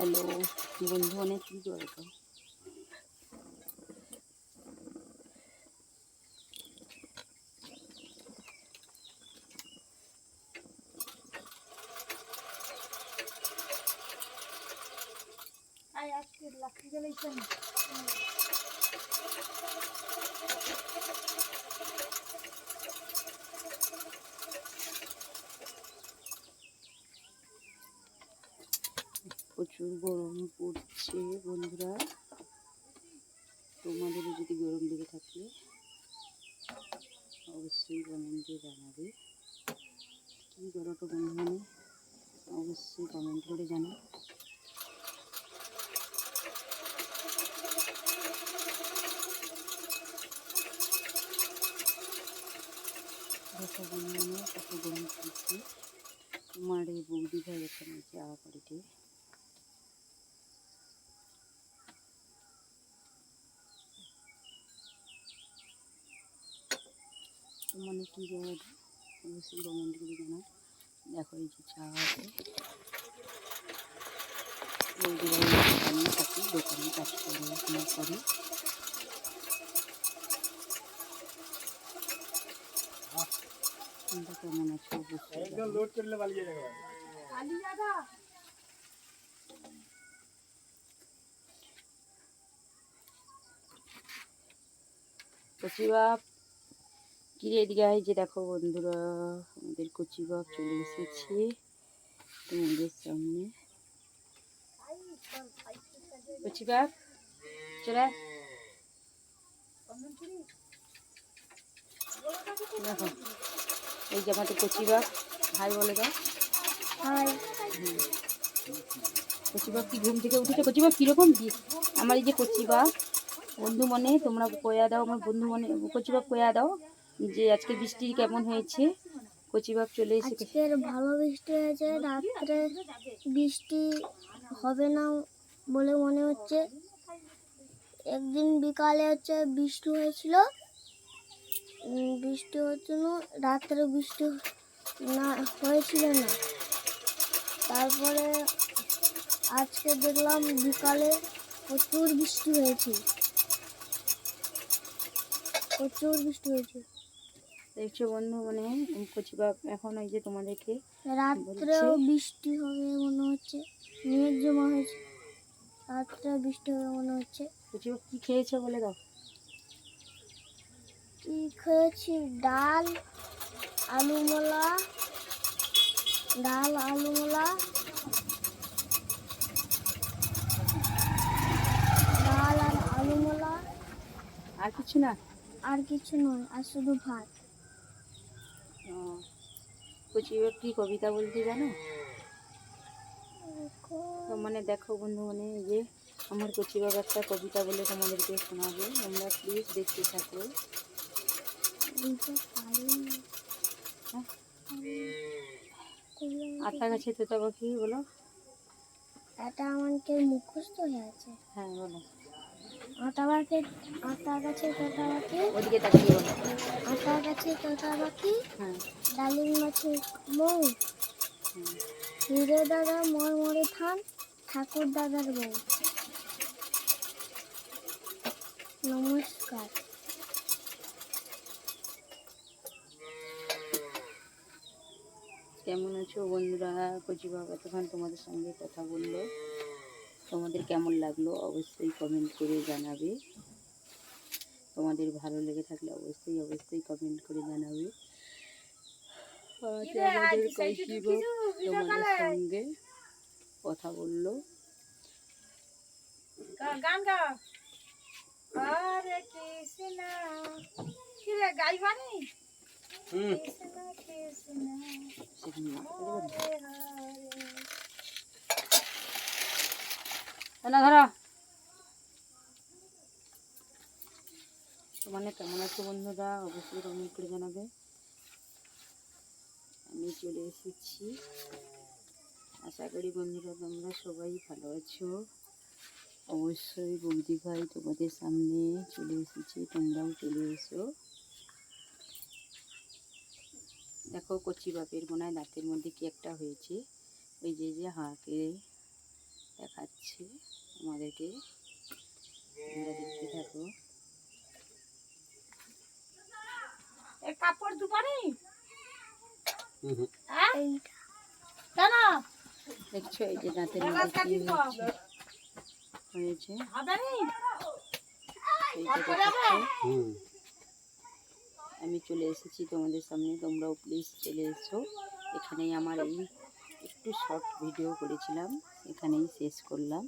Hello বন্ধু অনেক কী করে তো? আজকে লাকড়ি জ্বালাইছেন প্রচুর গরম পড়ছে, বন্ধুরা। তোমাদেরও যদি গরম লেগে থাকে, অবশ্যই কমেন্টে জানাবে। কী তো বন্ধু মানে অবশ্যই কমেন্ট করে জানাও। দেখো কত গরম পড়ছে। আমার বৌদি ভাই এখানে আছে আওয়া বাড়িতে। মানে কী করে অবশ্যই কমেন্ট করে জানাও দেখো এই যে চা আছে। বৌদি ভাই দোকানে থাকি দোকানে কাজ করে এখানে করে। তোমরা কেমন আছো অবশ্যই কিরে এদিকে যে দেখো বন্ধুরা আমাদের কচি বাপ চলে এসেছে তোমাদের সামনে। কচি বাপ চলে দেখো এই যে আমাদের কচি বাপ হাই বলে দাও। হাই। কচি বাপ কি ঘুম থেকে উঠেছে? কচি বাপ কীরকম আমার এই যে কচি বাপ বন্ধু মনে তোমরা কয়া দাও আমার বন্ধু মনে কচি বাপ কয়া দাও। যে আজকে বৃষ্টি কেমন হয়েছে? কচি বাপ চলে এসেছে। ভালো বৃষ্টি হয়েছে, রাত্রে বৃষ্টি হবে না বলে মনে হচ্ছে। একদিন বিকালে হচ্ছে বৃষ্টি হয়েছিল। বৃষ্টি হচ্ছিল রাত্রে বৃষ্টি না, হয়েছিল না। তারপরে আজকে দেখলাম বিকালে প্রচুর বৃষ্টি হয়েছে। প্রচুর বৃষ্টি হয়েছে। দেখছ বন্ধু মানে কচি বাপ এখন ওই যে তোমাদেরকে রাত্রেও বৃষ্টি হবে মনে হচ্ছে মেঘ জমা হয়েছে। রাত্রে বৃষ্টি হবে মনে হচ্ছে। কচি বাপ কী খেয়েছো বলে দাও। কি খেয়েছি? ডাল আলু মোলা ডাল আলু মোলা ডাল আর আলু মোলা। আর কিছু না? আর কিছু নয় আর শুধু ভাত। কচি কি কবিতা বলতে জানো? তো মানে দেখো বন্ধু মানে যে আমার কচি বাবা একটা কবিতা বলে তোমাদেরকে শোনাবে। তোমরা প্লিজ দেখতে থাকো। হ্যাঁ? আতা গাছে তোতা পাখি বলো। এটা আমাকে মুখস্থ হয়ে আছে। হ্যাঁ বলো। আটা পাখি আটা গাছে তোতা পাখি। ওদিকে তাকিয়ে বলো। গাছে তোতা পাখি ডালিম মাছে মৌ। হিরে দাদা মর মরে থান ঠাকুর দাদার বউ। নমস্কার। কেমন আছো বন্ধুরা? কচি বাবা এতক্ষণ তোমাদের সঙ্গে কথা বলল। তোমাদের কেমন লাগল অবশ্যই কমেন্ট করে জানাবে। তোমাদের ভালো লেগে থাকলে অবশ্যই অবশ্যই কমেন্ট করে জানাবে। আমাদের তোমাদের সঙ্গে কথা বলল। গান গা। হরে কৃষ্ণ। কি রে গাইবানি কৃষ্ণ কৃষ্ণ। সেখানে নাচতে দেবে না? হরে হরে। না ধরো। তোমার কেমন আছো বন্ধুরা? অবশ্যই কমেন্ট করে জানাবে। আমি চলে এসেছি। আশা করি বন্ধুরা তোমরা সবাই ভালো আছো। অবশ্যই বৌদি ভাই তোমাদের সামনে চলে এসেছি, তোমরাও চলে এসো। দেখো কচি বাপের মনে দাঁতের মধ্যে কি একটা হয়েছে। ওই যে যে হাঁকে দেখাচ্ছে আমাদেরকে। তোমরা দেখতে থাকো। কাপড় দুপারি কেন দেখছ এই যে দাঁতের হয়েছে হয়েছে? হবে নি? এইটা দেখাচ্ছে আমি চলে এসেছি তোমাদের সামনে তোমরাও প্লিজ চলে এসো। এখানেই আমার এই একটু শর্ট ভিডিও করেছিলাম এখানেই শেষ করলাম।